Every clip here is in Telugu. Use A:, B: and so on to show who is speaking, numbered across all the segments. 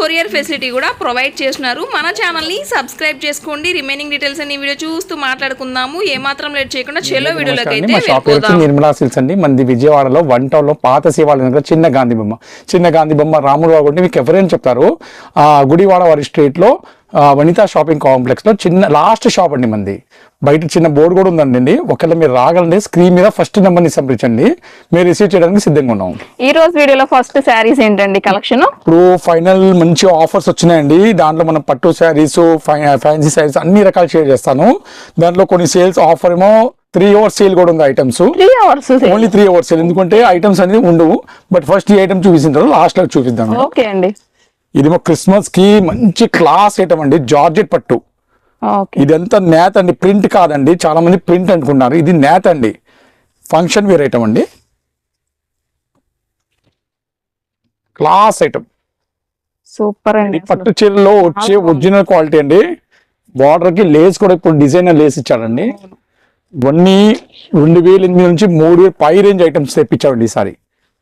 A: కొరియర్ ఫెసిలిటీ కూడా ప్రొవైడ్ చేస్తున్నారు. మన ఛానల్ని సబ్స్క్రైబ్ చేసుకోండి. రిమైనింగ్ డీటెయిల్స్ అన్ని వీడియో చూస్తూ మాట్లాడుకుందాము. ఏమాత్రం లేట్ చేయకుండా చెలో వీడియోలోకి అయితే
B: నిర్మలా సిల్స్ అండి. మనది విజయవాడలో వన్ టౌన్లో పాత శివాలయం దగ్గర చిన్న గాంధీ బొమ్మ. చిన్న గాంధీ బొమ్మ రాముడు అంటే మీకు ఎవరైనా చెప్తారు? ఆ గుడివాడ వారి స్ట్రీట్లో ఆ, వనితా షాపింగ్ కాంప్లెక్స్లో చిన్న లాస్ట్ షాప్ అండి మంది బయట చిన్న బోర్డు కూడా ఉందండి. ఒకవేళ మీరు రాగలండి స్క్రీన్ మీద ఫస్ట్ నెంబర్ని సంప్రదించండి. మీరు రిసీవ్ చేయడానికి సిద్ధంగా ఉన్నాం.
C: ఈ రోజు వీడియోలో ఫస్ట్ శారీస్ ఏంటండి కలెక్షన్?
B: ఇప్పుడు ఫైనల్ మంచి ఆఫర్స్ వచ్చినాయండి. దాంట్లో మనం పట్టు శారీస్ ఫ్యాన్సీ శారీస్ అన్ని రకాలు షేర్ చేస్తాను. దాంట్లో కొన్ని సేల్స్ ఆఫర్ ఏమో త్రీ అవర్స్ సేల్ కూడా ఉంది ఐటమ్స్. ఓన్లీ త్రీ అవర్స్ ఎందుకంటే ఐటమ్స్ అనేది ఉండవు. బట్ ఫస్ట్ ఈ ఐటమ్ చూపించిన లాస్ట్లో చూపిద్దాం.
C: ఓకే అండి.
B: ఇది మా క్రిస్మస్కి మంచి క్లాస్ ఐటమ్ అండి జార్జెట్ పట్టు. ఇదంతా నేత అండి ప్రింట్ కాదండి చాలా మంది ప్రింట్ అనుకున్నారు ఇది నేత అండి. ఫంక్షన్ వేర్ ఐటమ్ అండి. క్లాస్ ఐటమ్
C: సూపర్ అండి
B: పట్టు చీరలో వచ్చే ఒరిజినల్ క్వాలిటీ అండి. బార్డర్కి లేస్ కూడా ఇప్పుడు డిజైనర్ లేస్ ఇచ్చాడండి. ఇవన్నీ రెండు వేల ఎనిమిది నుంచి మూడు వేలు పై రేంజ్ ఐటమ్స్ తెప్పించామండి ఈసారి.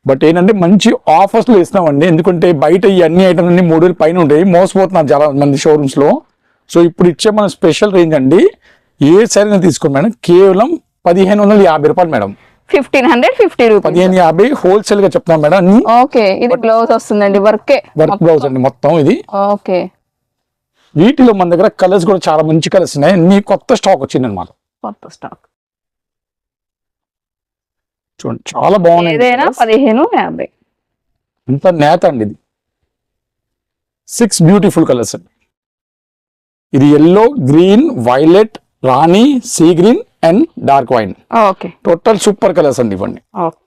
B: బట్ ఏంటంటే మంచి ఆఫర్స్లో ఇస్తున్నామండి. ఎందుకంటే బయట ఈ అన్ని ఐటమ్స్ అన్ని మూడు వేలు పైన ఉంటాయి. మోసపోతున్నారు చాలా మంది షోరూమ్స్లో. సో ఇప్పుడు ఇచ్చే మన స్పెషల్ రేంజ్ అండి. ఏ సరైన తీసుకోండి మేడం. కేవలం పదిహేను వందల యాభై రూపాయలు madam.
C: Fifteen hundred fifty rupees
B: పదిహేను యాభై హోల్సేల్గా చెప్తున్నాం మేడం.
C: ఓకే ఇది బ్లౌజ్ వస్తుందండి. వర్కే
B: వర్క్ బ్లౌజ్ అండి మొత్తం ఇది.
C: ఓకే
B: వీటిలో మన దగ్గర కలర్స్ కూడా చాలా మంచి కలర్స్ ఉన్నాయి. అన్ని కొత్త స్టాక్ వచ్చింది అనమాట
C: కొత్త స్టాక్
B: చూడండి చాలా బాగున్నాయి
C: ఏదైనా పదిహేను యాభై.
B: ఇంత నేత అండి ఇది. సిక్స్ బ్యూటిఫుల్ కలర్స్ అండి. ఇది yellow green violet Rani sea green and dark wine
C: okay
B: total super colours అండి
C: ఓకే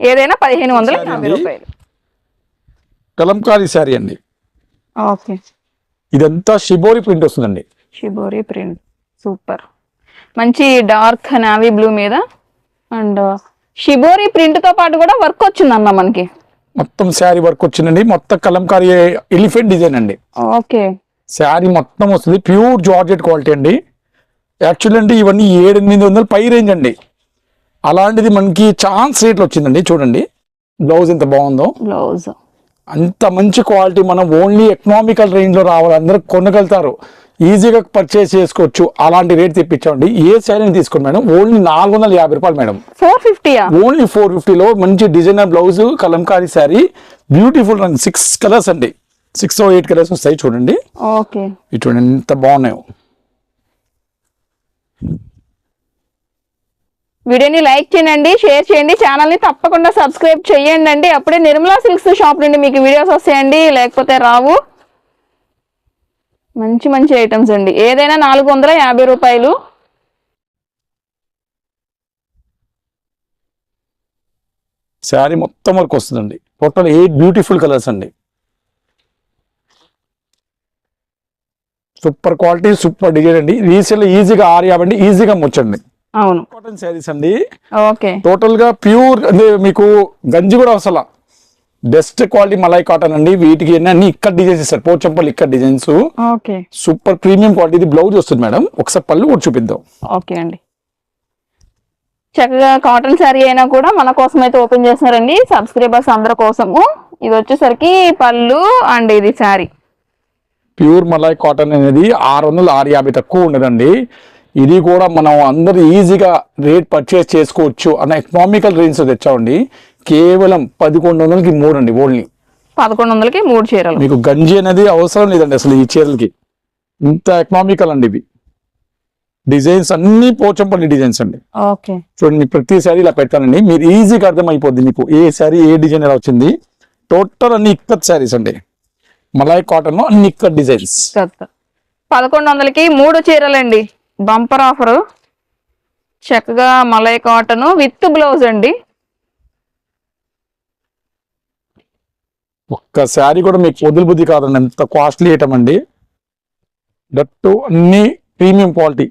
C: ఏదైనా పదిహేను వందల యాభై. రూపాయలు.
B: కలంకారీ శారీ అండి.
C: ఓకే
B: ఇదంతా షిబోరి ప్రింట్ వస్తుందండి.
C: షిబోరి ప్రింట్ సూపర్ మంచి డార్క్ నావీ బ్లూ మీద అండ్ షిబోరి ప్రింట్తో పాటు కూడా వర్క్ వచ్చిందన్న మనకి?
B: మొత్తం శారీ వర్క్ వచ్చిందండి. మొత్తం కలంకారీ ఎలిఫెంట్ డిజైన్ అండి.
C: ఓకే.
B: శారీ మొత్తం వస్తుంది. ప్యూర్ జార్జెట్ క్వాలిటీ అండి. యాక్చువల్లీ అంటే ఇవన్నీ ఏడు ఎనిమిది వందలు పై రేంజ్ అండి. అలాంటిది మనకి ఛాన్స్ రేట్లు వచ్చిందండి. చూడండి. బ్లౌజ్ ఎంత బాగుందో.
C: బ్లౌజ్.
B: అంత మంచి క్వాలిటీ. మనం ఓన్లీ ఎకనామికల్ రేంజ్లో రావాలి. అందరూ కొనగలుగుతారు. ఈజీగా పర్చేస్ చేసుకోవచ్చు. అలాంటి రేట్ తెప్పించండి. ఏ శారీని తీసుకోండి మేడం. ఓన్లీ నాలుగు వందల యాభై రూపాయలు మేడం.
C: ఫోర్ ఫిఫ్టీయా?
B: ఓన్లీ ఫోర్ ఫిఫ్టీలో మంచి designer blouse Kalamkari saree beautiful రంగ్ సిక్స్ కలర్స్ అండి. సిక్స్ ఎయిట్ కలర్స్ వస్తాయి చూడండి.
C: ఓకే.
B: ఇవి చూడండి ఎంత బాగున్నాయో.
C: వీడియోని లైక్ చేయండి షేర్ చేయండి ఛానల్ని తప్పకుండా సబ్స్క్రైబ్ చేయండి అండి అప్పుడే నిర్మలా సిల్క్స్ షాప్ నుండి మీకు వీడియోస్ వస్తాయండి. లేకపోతే రావు. మంచి మంచి ఐటమ్స్ అండి. ఏదైనా నాలుగు వందల యాభై రూపాయలు.
B: శారీ మొత్తం వరకు వస్తుందండి. టోటల్ ఎయిట్ బ్యూటిఫుల్ కలర్స్ అండి. సూపర్ క్వాలిటీ సూపర్ డిజైన్ అండి. రీసేల్ ఈజీగా ఆరు ఈజీగా ముచ్చండి.
C: అవును.
B: కాటన్ శారీస్ అండి.
C: ఓకే.
B: టోటల్గా ప్యూర్ అంటే మీకు గంజి కూడా అసలు బెస్ట్ క్వాలిటీ మలై కాటన్ అండి. వీటికి అన్ని ఇక్కడ డిజైన్స్ ఇస్తారు. పోచంపల్లి ఇక్కడ designs
C: okay.
B: Super premium quality ఇది బ్లౌజ్ వస్తుంది మేడం. ఒకసారి పళ్ళు కూడా చూపిద్దాం.
C: ఓకే అండి. చక్కగా కాటన్ శారీ అయినా కూడా మన కోసం అయితే ఓపెన్ చేస్తున్నారండి. సబ్స్క్రైబర్స్ అందరి కోసము. ఇది వచ్చేసరికి పళ్ళు అండ్ ఇది శారీ.
B: ప్యూర్ మలై కాటన్ అనేది ఆరు వందలు ఆరు యాభై తక్కువ ఉండదండి. ఇది కూడా మనం అందరూ ఈజీగా రేట్ పర్చేస్ చేసుకోవచ్చు అన్న ఎకనామికల్ రేంజ్ తెచ్చామండి. కేవలం పదకొండు వందలకి మూడు అండి ఓన్లీ.
C: పదకొండు వందలకి మూడు చీరలు.
B: మీకు గంజి అనేది అవసరం లేదండి అసలు ఈ చీరలకి. ఇంత ఎకనామికల్ అండి ఇవి. డిజైన్స్ అన్ని పోచంపల్లి డిజైన్స్ అండి.
C: ఓకే.
B: చూడండి ప్రతి శారీ ఇలా పెడతానండి మీరు ఈజీగా అర్థమైపోద్ది మీకు ఏ శారీ ఏ డిజైన్ ఎలా వచ్చింది. టోటల్ అన్ని ఇక్కత్ శారీస్ అండి. మలాయ్ కాటన్లో అన్ని ఇక్కత్ డిజైన్స్.
C: పదకొండు వందలకి మూడు చీరలండి. Bumper offer. చక్కగా మలై కాటన్ విత్ బ్లౌజ్ అండి.
B: ఒక్క శారీ కూడా మీకు వదులు బుద్ధి కాదండి. ఎంత కాస్ట్లీ ఐటమ్ అండి. దట్టు అన్ని ప్రీమియం క్వాలిటీ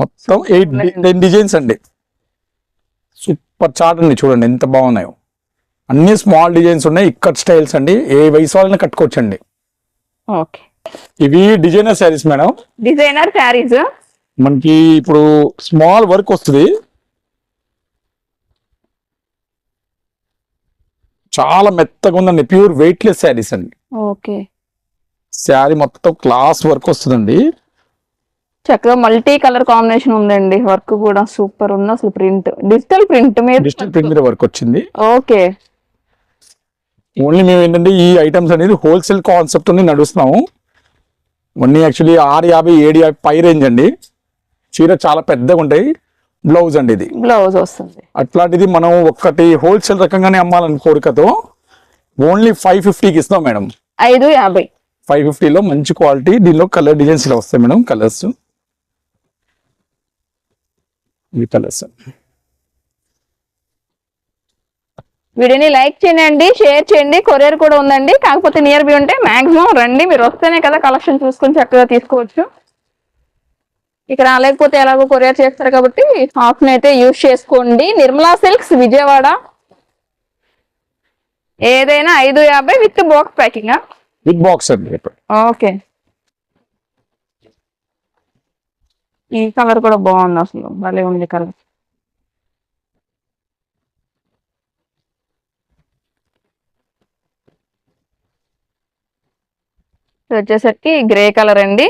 B: మొత్తం ఎయిట్ టెన్ డిజైన్స్ అండి. సూపర్ చాట్ అండి చూడండి ఎంత బాగున్నాయో. అన్ని స్మాల్ డిజైన్స్ ఉన్నాయి ఇక్కడ స్టైల్స్ అండి. ఏ వయసు వాళ్ళని కట్టుకోవచ్చండి.
C: ఓకే
B: ఇవి designer sarees madam.
C: Designer sarees.
B: మనకి ఇప్పుడు స్మాల్ వర్క్ వస్తుంది. చాలా మెత్తగా ఉందండి ప్యూర్ వెయిట్లెస్ శారీస్ అండి.
C: ఓకే.
B: శారీ మొత్తం క్లాస్ వర్క్ వస్తుందండి.
C: చక్కగా మల్టీ కలర్ కాంబినేషన్ ఉందండి వర్క్ కూడా సూపర్ ఉంది అసలు ప్రింట్. డిజిటల్ ప్రింట్ మీద
B: డిజిటల్ ప్రింట్ మీద వర్క్ వచ్చింది.
C: ఓకే.
B: ఓన్లీ మేము ఏంటంటే ఈ ఐటమ్స్ అనేది హోల్సేల్ కాన్సెప్ట్ నడుస్తున్నాము. ఓన్లీ యాక్చువల్లీ ఆరు యాభై ఏడు యాభై పై రేంజ్ అండి. చీర చాలా పెద్దగా ఉంటాయి. బ్లౌజ్ అండి ఇది.
C: బ్లౌజ్ వస్తుంది.
B: అట్లాంటిది మనం ఒక్కటి హోల్సేల్ రకంగానే అమ్మాలని కోరికతో ఓన్లీ ఫైవ్ ఫిఫ్టీకి ఇస్తాం మేడం.
C: ఐదు యాభై.
B: ఫైవ్ ఫిఫ్టీలో మంచి క్వాలిటీ దీనిలో కలర్ డిజైన్స్ ఇలా వస్తాయి మేడం కలర్స్. ఇవి కలర్స్.
C: వీడియోని లైక్ చేయండి షేర్ చేయండి కొరియర్ కూడా ఉందండి. కాకపోతే నియర్ బై ఉంటే మాక్సిమం రండి. మీరు వస్తేనే కదా కలెక్షన్ చూసుకొని చక్కగా తీసుకోవచ్చు. ఇక్కడ రాలేకపోతే ఎలాగో కొరియర్ చేస్తారు కాబట్టి ఆప్షన్ అయితే యూజ్ చేసుకోండి. నిర్మలా సిల్క్స్ విజయవాడ. ఏదైనా ఐదు యాభై with box packing
B: with box అండి
C: ఓకే. ఈ కలర్ కూడా బాగుంది అసలు. భలే ఉంది కలర్. ఇది వచ్చేసరికి గ్రే కలర్ అండి.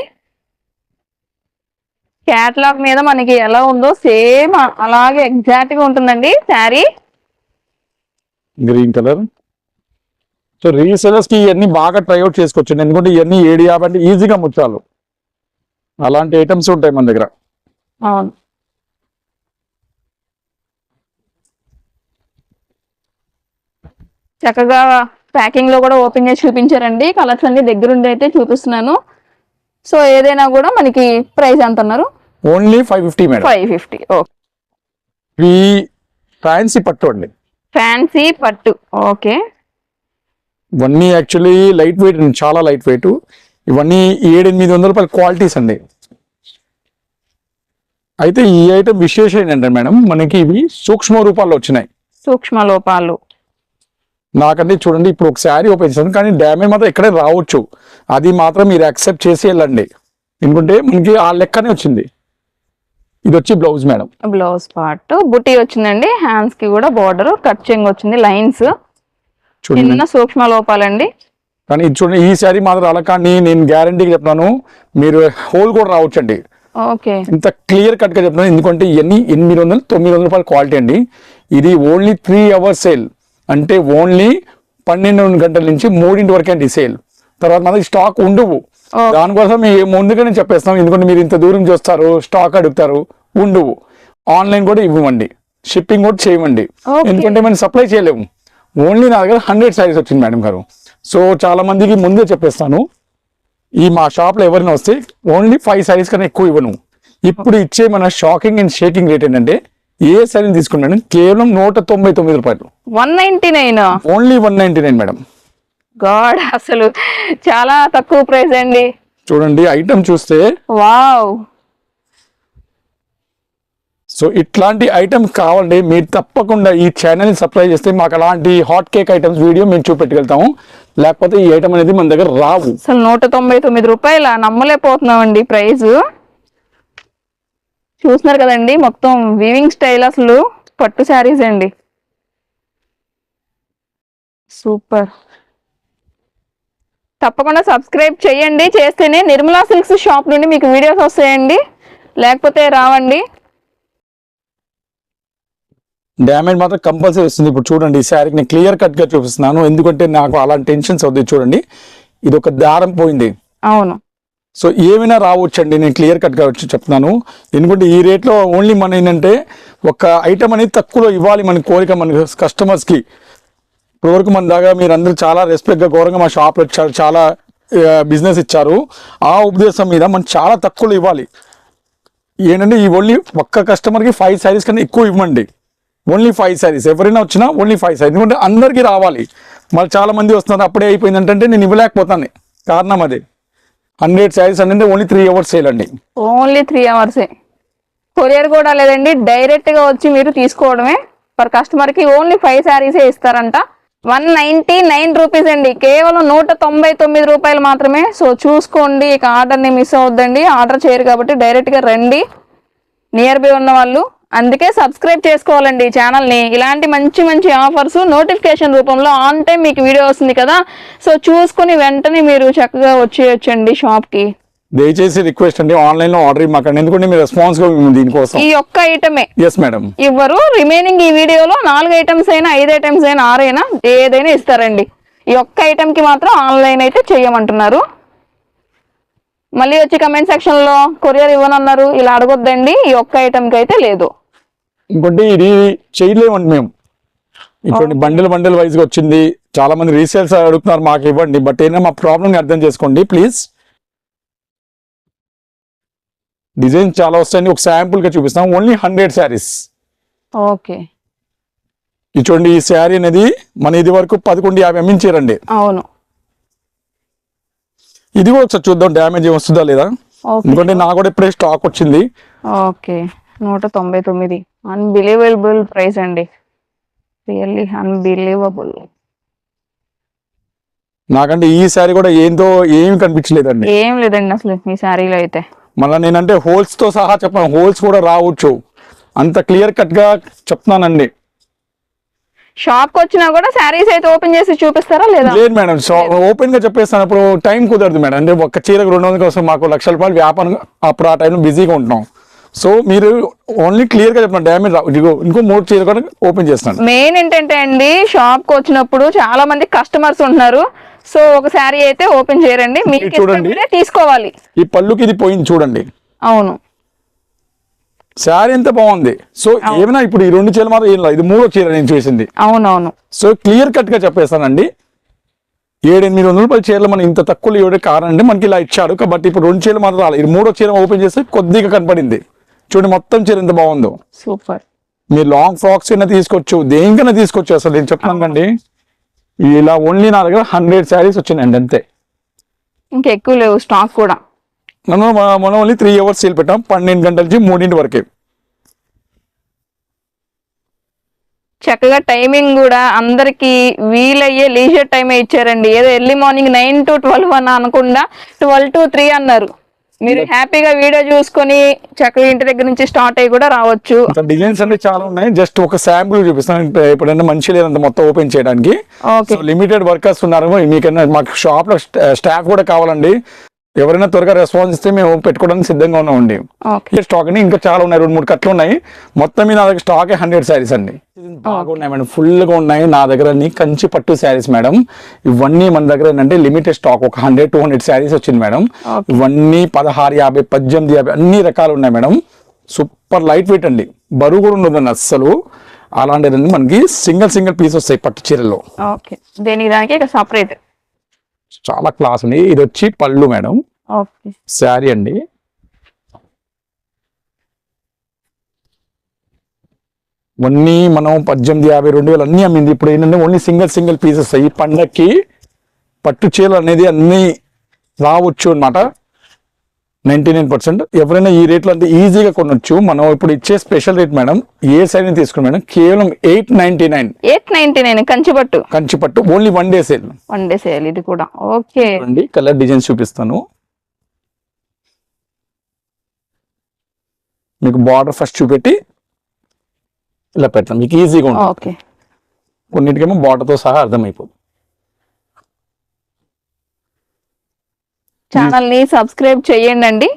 C: క్యాట్లాగ్ మీద మనకి ఎలా ఉందో సేమ్ అలాగే ఎగ్జాక్ట్గా ఉంటుందండి శారీ.
B: Green colour. సో రీసెలర్స్కి ఇవన్నీ బాగా ట్రైఅవుట్ చేసుకోవచ్చు ఎందుకంటే ఇవన్నీ ఏడు యాభై ఈజీగా ముచ్చాలు. అలాంటి ఐటమ్స్ ఉంటాయి మన దగ్గర.
C: అవును. చక్కగా ప్యాకింగ్లో కూడా ఓపెన్ చేసి చూపించారండి. కలర్స్ అన్ని దగ్గరుండి అయితే చూపిస్తున్నాను. సో ఏదైనా కూడా మనకి ప్రైస్ ఎంత అన్నారు?
B: Only five fifty madam.
C: Five fifty. Okay
B: fancy పట్టు అండి.
C: ఫ్యాన్సీ పట్టు. ఓకే.
B: ఇవన్నీ యాక్చువల్లీ లైట్ వెయిట్ అండి చాలా లైట్ వెయిట్. ఇవన్నీ ఏడు ఎనిమిది వందల రూపాయల క్వాలిటీస్ అండి. అయితే ఈ ఐటమ్ విశేషం ఏంటంటే మేడం మనకి ఇవి సూక్ష్మ రూపాల్లో వచ్చినాయి.
C: సూక్ష్మ లోపాలు.
B: నాకంటే చూడండి ఇప్పుడు ఒక శారీ ఓపెన్ చేస్తాను కానీ డ్యామేజ్ మాత్రం ఇక్కడే రావచ్చు. అది మాత్రం మీరు యాక్సెప్ట్ చేసి వెళ్ళండి. ఎందుకంటే మనకి ఆ లెక్కనే వచ్చింది. ఇది వచ్చి బ్లౌజ్ మేడం
C: బ్లౌజ్ పార్ట్ బుటీ వచ్చిందండి. హ్యాండ్స్కి కూడా బార్డర్ కట్ చెంగ్ వచ్చింది లైన్స్
B: చూడండి.
C: చిన్న సూక్ష్మ లోపాలండి.
B: కానీ ఇది చూడండి ఈ శారీ మాత్రం అలా కానీ నేను గ్యారంటీగా చెప్తున్నాను మీరు హోల్ కూడా రావచ్చండి.
C: ఓకే.
B: ఇంత క్లియర్ కట్గా చెప్తున్నాను ఎందుకంటే ఇవన్నీ ఎనిమిది వందలు తొమ్మిది వందల రూపాయల క్వాలిటీ అండి. ఇది ఓన్లీ త్రీ అవర్స్ సేల్ అంటే ఓన్లీ పన్నెండు గంటల నుంచి మూడింటి వరకే అండి సేల్. తర్వాత మనకి స్టాక్ ఉండవు. దానికోసం మేము ముందుగానే చెప్పేస్తాం. ఎందుకంటే మీరు ఇంత దూరం చూస్తారు స్టాక్ అడుగుతారు ఉండవు. ఆన్లైన్ కూడా ఇవ్వమండి. షిప్పింగ్ కూడా చేయమండి. ఎందుకంటే మనం సప్లై చేయలేము. ఓన్లీ నా దగ్గర హండ్రెడ్ సారీస్ వచ్చింది మేడం గారు. సో చాలా మందికి ముందే చెప్పేస్తాను. ఈ మా షాప్లో ఎవరైనా వస్తే ఓన్లీ ఫైవ్ సారీస్ కన్నా ఎక్కువ ఇవ్వను. ఇప్పుడు ఇచ్చే మన షాకింగ్ అండ్ షేకింగ్ రేట్ ఏంటంటే ఏ సారీ తీసుకున్నాను? కేవలం నూట తొంభై తొమ్మిది రూపాయలు.
C: One ninety nine
B: only one ninety nine madam.
C: God అసలు చాలా తక్కువ ప్రైస్ అండి.
B: చూడండి ఐటమ్ చూస్తే
C: వావ్.
B: సో ఇట్లాంటి ఐటమ్స్ కావాలంటే మీరు తప్పకుండా ఈ ఛానల్ సప్లై చేస్తే మాకు అలాంటి హాట్ కేక్ ఐటమ్స్ వీడియో మేము చూపెట్టగలుగుతాము. లేకపోతే ఈ ఐటమ్ అనేది మన దగ్గర రావు.
C: అసలు నూట తొంభై తొమ్మిది రూపాయల? నమ్మలేకపోతున్నామండి ప్రైస్ చూస్తున్నారు కదండి మొత్తం వీవింగ్ స్టైల్ అసలు పట్టు శారీస్ అండి. సూపర్ తప్పకుండా సబ్స్క్రైబ్ చేయండి చేస్తేనే నిర్మలా సిల్క్స్ షాప్ నుండి మీకు వీడియోస్ వస్తాయండి. లేకపోతే రావండి.
B: డ్యామేజ్ మాత్రం కంపల్సరీ వస్తుంది. ఇప్పుడు చూడండి ఈ శారీకి నేను క్లియర్ కట్గా చూపిస్తున్నాను. ఎందుకంటే నాకు అలాంటి టెన్షన్స్ అవుతాయి చూడండి. ఇది ఒక దారం పోయింది.
C: అవును.
B: సో ఏమైనా రావచ్చండి నేను క్లియర్ కట్గా వచ్చి చెప్తున్నాను. ఎందుకంటే ఈ రేట్లో ఓన్లీ మన ఏంటంటే ఒక ఐటమ్ అనేది తక్కువలో ఇవ్వాలి మన కోరిక మన కస్టమర్స్కి. ఇప్పటివరకు మన దాకా మీరు అందరూ చాలా రెస్పెక్ట్గా ఘోరంగా మా షాప్లో వచ్చారు చాలా బిజినెస్ ఇచ్చారు. ఆ ఉపదేశం మీద మనం చాలా తక్కువలో ఇవ్వాలి. ఏంటంటే ఈ ఓన్లీ ఒక్క కస్టమర్కి ఫైవ్ శారీస్ కన్నా ఎక్కువ ఇవ్వండి ఓన్లీ ఫైవ్ శారీస్. ఎవరైనా వచ్చినా ఓన్లీ ఫైవ్ శారీస్. ఎందుకంటే అందరికీ రావాలి. మళ్ళీ చాలా మంది వస్తున్నారు అప్పుడే అయిపోయింది అంటే నేను ఇవ్వలేకపోతాను. కారణం అదే. హండ్రెడ్ శారీస్ అనేది ఓన్లీ త్రీ అవర్స్ అండి.
C: ఓన్లీ త్రీ అవర్సే కొరియర్ కూడా లేదండి డైరెక్ట్గా వచ్చి మీరు తీసుకోవడమే. పర్ కస్టమర్కి ఓన్లీ ఫైవ్ శారీసే ఇస్తారంట. వన్ నైన్టీ నైన్ రూపీస్ అండి. కేవలం నూట తొంభై తొమ్మిది రూపాయలు మాత్రమే. సో చూసుకోండి ఇక ఆర్డర్ని మిస్ అవద్దండి. ఆర్డర్ చేయరు కాబట్టి డైరెక్ట్గా రండి. నియర్ బై ఉన్న వాళ్ళు అందుకే సబ్స్క్రైబ్ చేసుకోవాలండి ఛానల్ని ఇలాంటి మంచి మంచి ఆఫర్స్ నోటిఫికేషన్ రూపంలో ఆన్ టైం మీకు వీడియో వస్తుంది కదా. సో చూసుకొని వెంటనే మీరు చక్కగా వచ్చేయచ్చండి షాప్కి
B: దయచేసి రిక్వెస్ట్ అండి ఆన్లైన్లో ఆర్డర్ ఇవ్వకండి. ఎందుకంటే మీరు రెస్పాన్స్ దీనికోసం.
C: ఈ ఒక్క ఐటమే
B: ఎస్ మేడం
C: ఇవ్వరు. రిమైనింగ్ ఈ వీడియోలో నాలుగు ఐటమ్స్ అయినా ఐదు ఐటమ్స్ అయినా ఆరైనా ఏదైనా ఇస్తారండి. ఈ ఒక్క ఐటమ్కి మాత్రం ఆన్లైన్ అయితే చేయమంటున్నారు. మళ్ళీ వచ్చి కమెంట్ సెక్షన్లో కొరియర్ ఇవ్వనన్నారు. ఇలా అడగొద్దండి. ఈ ఒక్క ఐటమ్కి అయితే లేదు.
B: ఇంకోటి ఇది చేయలేమండి మేము. ఇప్పుడు బండిల్ బండిల్ వైజ్గా వచ్చింది. చాలా మంది రీసేల్స్ అడుగుతున్నారు మాకు ఇవ్వండి. బట్ ఏంటంటే మా ప్రాబ్లమ్ అర్థం చేసుకోండి ప్లీజ్ డిజైన్ చాలా వస్తాయండి ఒక శాంపుల్గా చూపిస్తాం. Only hundred sarees
C: okay.
B: ఇది చూడండి ఈ శారీ అనేది మన ఇది వరకు పదకొండు యాభై అమ్మించారండి.
C: అవును.
B: ఇది కూడా ఒకసారి చూద్దాం డ్యామేజ్ వస్తుందా లేదా? ఎందుకంటే నాకు కూడా ఇప్పుడే స్టాక్ వచ్చింది.
C: ఓకే. నూట తొంభై తొమ్మిది. అన్బిలీవబుల్ ప్రైస్ అండి. రియల్లీ అన్బిలీవబుల్
B: నాకంటే ఈ శారీ కూడా ఏందో ఏమి కనిపించలేదండి.
C: ఏం లేదండి అసలు మీ శారీలో అయితే.
B: మళ్ళీ నేనంటే హోల్స్తో సహా చెప్పాను హోల్స్ కూడా రావచ్చు. అంత క్లియర్ కట్గా చెప్తున్నానండి.
C: షాప్కి వచ్చినా కూడా శారీస్ అయితే ఓపెన్ చేసి చూపిస్తారా లేదా?
B: లేదు మేడం ఓపెన్గా చెప్పేస్తాను. అప్పుడు టైం కుదరదు మేడం. అంటే ఒక్క చీరకు రెండు వందల కోసం మాకు లక్ష రూపాయలు వ్యాపారం అప్పుడు ఆ టైంలో బిజీగా ఉంటున్నాం. సో మీరు ఓన్లీ క్లియర్గా చెప్పండి డ్యామేజ్ ఇదిగో ఇంకో మూడు చీర కూడా ఓపెన్ చేస్తాను
C: మెయిన్ ఏంటంటే అండి షాప్కి వచ్చినప్పుడు చాలా మంది కస్టమర్స్ ఉంటున్నారు. సో ఒక శారీ అయితే ఓపెన్ చేయరండి. మీకు
B: చూడండి.
C: తీసుకోవాలి.
B: ఈ పళ్ళుకి ఇది పోయింది చూడండి.
C: అవును.
B: శారీ ఎంత బాగుంది. సో ఏమైనా ఇప్పుడు ఈ రెండు చీరలు మాత్రం ఏం ఇది మూడో చీర నేను చేసింది.
C: అవునవును.
B: సో క్లియర్ కట్గా చెప్పేస్తానండి. ఏడు ఎనిమిది వందల రూపాయల చీరలు మనం ఇంత తక్కువ ఇవ్వడే కారణం అంటే మనకి ఇలా ఇచ్చాడు. కాబట్టి ఇప్పుడు రెండు చీరలు మాత్రం రాలేదు. ఇది మూడో చీర ఓపెన్ చేస్తే కొద్దిగా కనపడింది. చూడండి మొత్తం చీర ఎంత బాగుందో.
C: సూపర్.
B: మీరు లాంగ్ ఫ్రాక్స్ అయినా తీసుకోవచ్చు దేనికైనా తీసుకోవచ్చు అసలు నేను చెప్తాను కండి. ఇలా ఓన్లీ నా దగ్గర హండ్రెడ్ శారీస్ వచ్చినాయండి అంతే.
C: ఇంకెక్కువ లేవు స్టాక్ కూడా.
B: మనం మనం ఓన్లీ త్రీ అవర్స్ సేల్ పెట్టాం పన్నెండు గంటల నుంచి మూడింటి వరకే.
C: చక్కగా టైమింగ్ కూడా అందరికి వీలయ్యే లీజర్ టైమే ఇచ్చారండి. ఏదో early morning nine to twelve అని అనకుండా ట్వెల్వ్ టు త్రీ అన్నారు. మీరు హ్యాపీగా వీడియో చూసుకొని చక్కగా ఇంటి దగ్గర నుంచి స్టార్ట్ అయ్యి కూడా రావచ్చు.
B: డిజైన్స్ అంటే చాలా ఉన్నాయి. జస్ట్ ఒక శాంపుల్ చూపిస్తాను. ఎప్పుడైనా మంచి లేదంత మొత్తం ఓపెన్ చేయడానికి. లిమిటెడ్ వర్కర్స్ ఉన్నారు మీకైనా మాకు షాప్లో స్టాఫ్ కూడా కావాలండి. ఎవరైనా త్వరగా రెస్పాన్స్ ఇస్తే మేము పెట్టుకోవడానికి సిద్ధంగా ఉన్నామండి
C: ఓకే.
B: స్టాక్ అని ఇంకా చాలా ఉన్నాయి రెండు మూడు కట్లు ఉన్నాయి. మొత్తం మీద నా దగ్గర స్టాక్ హండ్రెడ్ శారీస్ అండి. బాగున్నాయి మేడం. ఫుల్గా ఉన్నాయి నా దగ్గర కంచి పట్టు శారీస్ మేడం. ఇవన్నీ మన దగ్గర ఏంటంటే లిమిటెడ్ స్టాక్ ఒక హండ్రెడ్ టూ హండ్రెడ్ శారీస్ వచ్చింది మేడం. ఇవన్నీ పదహారు యాభై పద్దెనిమిది యాభై అన్ని రకాలు ఉన్నాయి మేడం. సూపర్ లైట్ వెయిట్ అండి. బరువు కూడా ఉండదండి అస్సలు. అలాంటిదండి మనకి సింగిల్ సింగిల్ పీస్ వస్తాయి పట్టు చీరల్లో.
C: ఓకే. దేనికి దానికి సపరేట్
B: చాలా క్లాస్ ఉంది ఇది వచ్చి పళ్ళు మేడం. శారీ అండి. అన్నీ మనం పద్దెనిమిది యాభై రెండు వేలు అన్నీ అమ్మింది. ఇప్పుడు ఏంటంటే ఓన్లీ సింగిల్ సింగిల్ పీసెస్. ఈ పండక్కి పట్టు చీరలు అనేది అన్నీ రావచ్చు అన్నమాట. Ninety nine percent. ఎవరైనా ఈ రేట్లో అంటే ఈజీగా కొనొచ్చు. మనం ఇప్పుడు ఇచ్చే స్పెషల్ రేట్ మేడం ఏ సైజ్ తీసుకుని మేడం. కేవలం eight ninety nine.
C: Eight ninety nine కంచిపట్టు.
B: కంచి పట్టు only one day sale.
C: One day sale ఇది కూడా. ఓకే.
B: చూడండి కలర్ డిజైన్స్ చూపిస్తాను. మీకు బార్డర్ ఫస్ట్ చూపెట్టి ఇలా పెడతాం మీకు ఈజీగా ఉంటుంది.
C: ఓకే.
B: కొన్నిటికేమో border తో సహా అర్థమైపోతుంది.
C: ఛానల్ని సబ్స్క్రైబ్ చేయండి అండి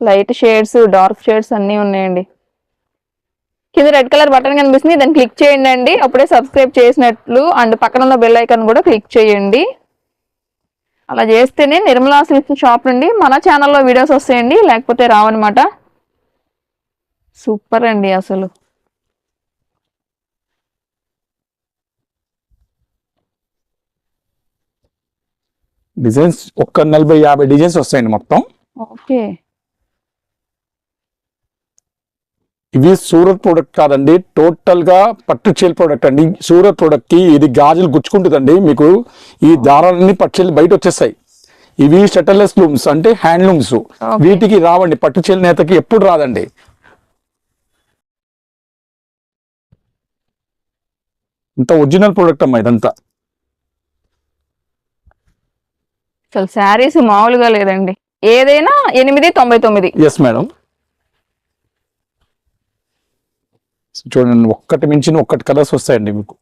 C: లైట్ షేడ్స్ డార్క్ షేడ్స్ అన్నీ ఉన్నాయండి. కింద రెడ్ కలర్ బటన్ కనిపిస్తుంది దాన్ని క్లిక్ చేయండి అండి అప్పుడే సబ్స్క్రైబ్ చేసినట్లు అండ్ పక్కన ఉన్న బెల్ ఐకాన్ కూడా క్లిక్ చేయండి. అలా చేస్తేనే నిర్మలా సిల్క్స్ షాప్ నుండి మన ఛానల్లో వీడియోస్ వస్తాయండి లేకపోతే రావన్నమాట. సూపర్ అండి అసలు.
B: డిజైన్స్ ఒక్క నలభై యాభై డిజైన్స్ వస్తాయండి మొత్తం.
C: ఓకే.
B: ఇవి సూరత్ ప్రోడక్ట్ కాదండి టోటల్గా పట్టు చీల ప్రోడక్ట్ అండి. సూరత్ ప్రోడక్ట్కి ఇది గాజులు గుచ్చుకుంటుందండి మీకు ఈ దారాలన్నీ పట్టు బయట వచ్చేస్తాయి. ఇవి షటర్లెస్ లూమ్స్ అంటే హ్యాండ్లూమ్స్ వీటికి రావండి పట్టు చీల నేతకి ఎప్పుడు రాదండి. ఇంత ఒరిజినల్ ప్రోడక్ట్ అమ్మా ఇదంతా.
C: అసలు శారీస్ మామూలుగా లేదండి. ఏదైనా ఎనిమిది తొంభై తొమ్మిది.
B: ఎస్ మేడం చూడండి ఒక్కటి మించిన ఒక్కటి కలర్స్ వస్తాయండి మీకు.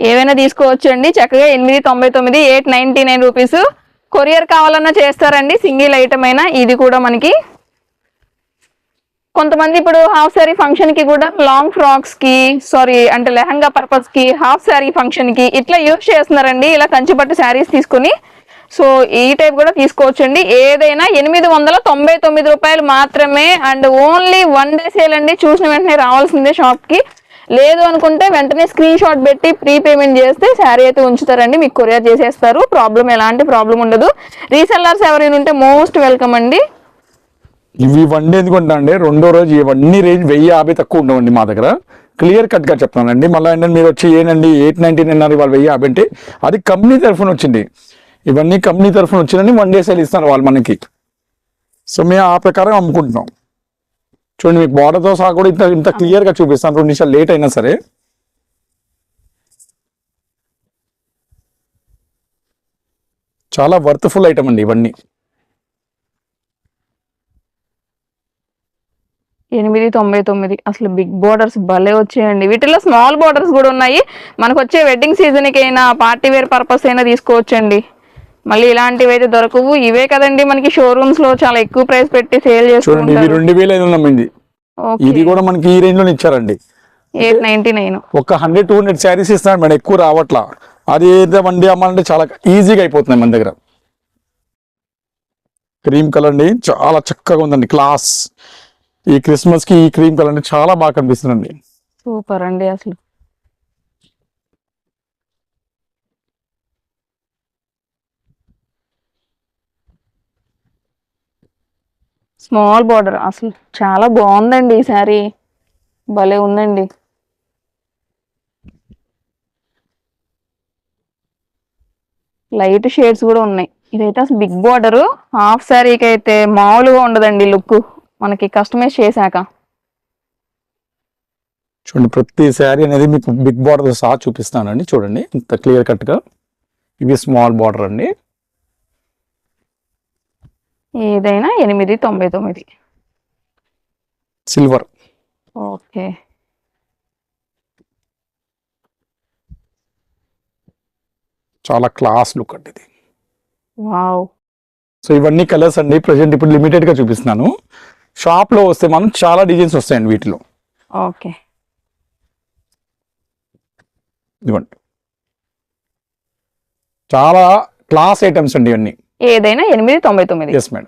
C: ఏవైనా తీసుకోవచ్చు అండి చక్కగా ఎనిమిది తొంభై తొమ్మిది eight ninety nine rupees courier కావాలన్నా చేస్తారండి. సింగిల్ ఐటమ్ అయినా. ఇది కూడా మనకి కొంతమంది ఇప్పుడు హాఫ్ శారీ ఫంక్షన్కి కూడా లాంగ్ ఫ్రాక్స్కి సారీ అంటే లెహంగా పర్పస్కి హాఫ్ శారీ ఫంక్షన్కి ఇట్లా యూజ్ చేస్తున్నారండి. ఇలా కంచిపట్టు శారీస్ తీసుకుని. సో ఈ టైప్ కూడా తీసుకోవచ్చండి. ఏదైనా ఎనిమిది వందల తొంభై తొమ్మిది రూపాయలు మాత్రమే and only one day sale అండి. చూసిన వెంటనే రావాల్సిందే షాప్కి లేదు అనుకుంటే వెంటనే స్క్రీన్ షాట్ పెట్టి ప్రీ పేమెంట్ చేస్తే శారీ అయితే ఉంచుతారండి. మీకు కొరియర్ చేసేస్తారు. ప్రాబ్లం ఎలాంటి ప్రాబ్లం ఉండదు. రీసెల్లర్స్ ఎవరైనా ఉంటే మోస్ట్ వెల్కమ్ అండి.
B: ఇవి వన్ డే ఎందుకుంటా అండి రెండో రోజు ఇవన్నీ రేంజ్ వెయ్యి యాభై తక్కువ ఉండవండి మా దగ్గర. క్లియర్ కట్గా చెప్తానండి మళ్ళీ ఏంటంటే మీరు వచ్చి ఏంటండి ఎయిట్ నైన్టీన్ అన్నారు వాళ్ళు వెయ్యి యాభై అంటే అది కంపెనీ తరఫున వచ్చింది. ఇవన్నీ కంపెనీ తరఫున వచ్చిందని వన్ డే సేల్ ఇస్తారు వాళ్ళు మనకి. సో మేము ఆ ప్రకారం అమ్ముకుంటున్నాం. చూడండి మీకు బార్డర్తో సహా కూడా ఇంత ఇంత క్లియర్గా చూపిస్తాను. రెండు నిమిషాలు లేట్ అయినా సరే. చాలా వర్త్ఫుల్ ఐటమ్ అండి ఇవన్నీ.
C: ఎనిమిది తొంభై తొమ్మిది. అసలు బిగ్ బోర్డర్స్ భలే వచ్చాయండి. వీటిలో స్మాల్ బోర్డర్స్ కూడా ఉన్నాయి. మనకు వచ్చే వెడ్డింగ్ సీజన్కి అయినా పార్టీ వేర్ పర్పస్ అయినా తీసుకోవచ్చండి. మళ్ళీ ఇలాంటివి అయితే దొరకవు. ఇవే కదండి మనకి షోరూమ్స్లో చాలా ఎక్కువ ప్రైస్ పెట్టి సేల్ చేసుకుంటారు.
B: రెండు వేల ఐదు వందల ఇది కూడా మనకి ఈ రేంజ్లోనే ఇచ్చారండి.
C: Eight ninety nine.
B: ఒక హండ్రెడ్ టూ హండ్రెడ్ శారీస్ ఇస్తున్నాడు మేడం ఎక్కువ రావట్లా. అది ఏదో వన్ డే అమ్మాలంటే చాలా ఈజీగా అయిపోతున్నాయి మన దగ్గర. క్రీమ్ కలర్ అండి చాలా చక్కగా ఉందండి క్లాస్. ఈ క్రిస్మస్కి ఈ క్రీమ్ కలర్ అంటే చాలా బాగా కనిపిస్తుందండి.
C: సూపర్ అండి అసలు. స్మాల్ బార్డర్ అసలు చాలా బాగుందండి ఈ శారీ భలే ఉందండి. లైట్ షేడ్స్ కూడా ఉన్నాయి. ఇదైతే అసలు బిగ్ బార్డర్. హాఫ్ శారీకి అయితే మామూలుగా ఉండదండి లుక్. మనకి కస్టమైజ్ చేశాక.
B: చూడండి ప్రతి శారీ అనేది మీకు బిగ్ బార్డర్ సహా చూపిస్తానండి. చూడండి ఇంత క్లియర్ కట్గా. ఇవి స్మాల్ బార్డర్ అండి.
C: ఏదైనా ఎనిమిది తొంభై తొమ్మిది.
B: Silver
C: okay.
B: చాలా క్లాస్ లుక్ అండి ఇది.
C: వావ్.
B: సో ఇవన్నీ కలర్స్ అండి. ప్రజెంట్ ఇప్పుడు లిమిటెడ్గా చూపిస్తున్నాను. షాప్లో వస్తే మనం చాలా డిజైన్స్ వస్తాయండి వీటిలో.
C: ఓకే.
B: ఇవ్వండి చాలా క్లాస్ ఐటమ్స్ అండి ఇవన్నీ.
C: ఏదైనా ఎనిమిది తొంభై తొమ్మిది.
B: Yes madam